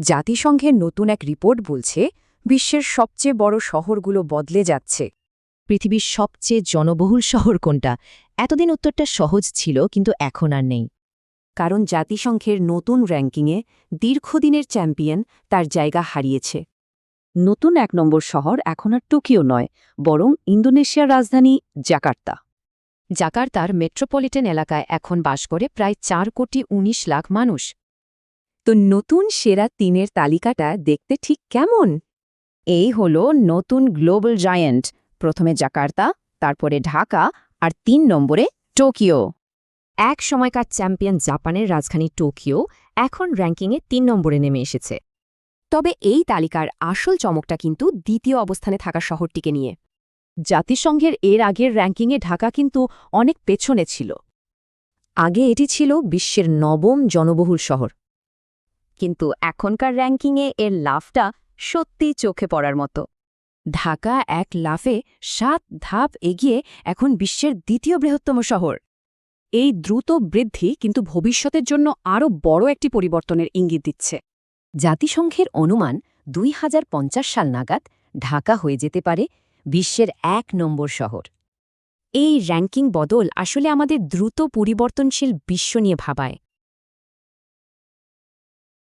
জাতিসংঘের নতুন এক রিপোর্ট বলছে বিশ্বের সবচেয়ে বড় শহরগুলো বদলে যাচ্ছে। পৃথিবীর সবচেয়ে জনবহুল শহর কোনটা? এতদিন উত্তরটা সহজ ছিল কিন্তু এখন আর নেই। কারণ জাতিসংঘের নতুন র্যাঙ্কিংয়ে দীর্ঘদিনের চ্যাম্পিয়ন তার জায়গা হারিয়েছে। নতুন এক নম্বর শহর এখন আর টোকিও নয় বরং ইন্দোনেশিয়ার রাজধানী জাকার্তা। জাকার্তার মেট্রোপলিটন এলাকায় এখন বাস করে প্রায় চার কোটি ১৯ লাখ মানুষ। তো নতুন সেরা তিনের তালিকাটা দেখতে ঠিক কেমন? এই হল নতুন গ্লোবাল জায়ান্ট, প্রথমে জাকার্তা, তারপরে ঢাকা আর তিন নম্বরে টোকিও। এক সময়কার চ্যাম্পিয়ন জাপানের রাজধানী টোকিও এখন র্যাঙ্কিংয়ে তিন নম্বরে নেমে এসেছে। তবে এই তালিকার আসল চমকটা কিন্তু দ্বিতীয় অবস্থানে থাকা শহরটিকে নিয়ে। জাতিসংঘের এর আগের র্যাঙ্কিংয়ে ঢাকা কিন্তু অনেক পেছনে ছিল। আগে এটি ছিল বিশ্বের নবম জনবহুল শহর। কিন্তু এখনকার র্যাঙ্কিংয়ে এর লাভটা সত্যিই চোখে পড়ার মতো। ঢাকা এক লাফে সাত ধাপ এগিয়ে এখন বিশ্বের দ্বিতীয় বৃহত্তম শহর। এই দ্রুত বৃদ্ধি কিন্তু ভবিষ্যতের জন্য আরও বড় একটি পরিবর্তনের ইঙ্গিত দিচ্ছে। জাতিসংঘের অনুমান দুই হাজার পঞ্চাশ সাল নাগাদ ঢাকা হয়ে যেতে পারে বিশ্বের এক নম্বর শহর। এই র্যাঙ্কিং বদল আসলে আমাদের দ্রুত পরিবর্তনশীল বিশ্ব নিয়ে ভাবায়।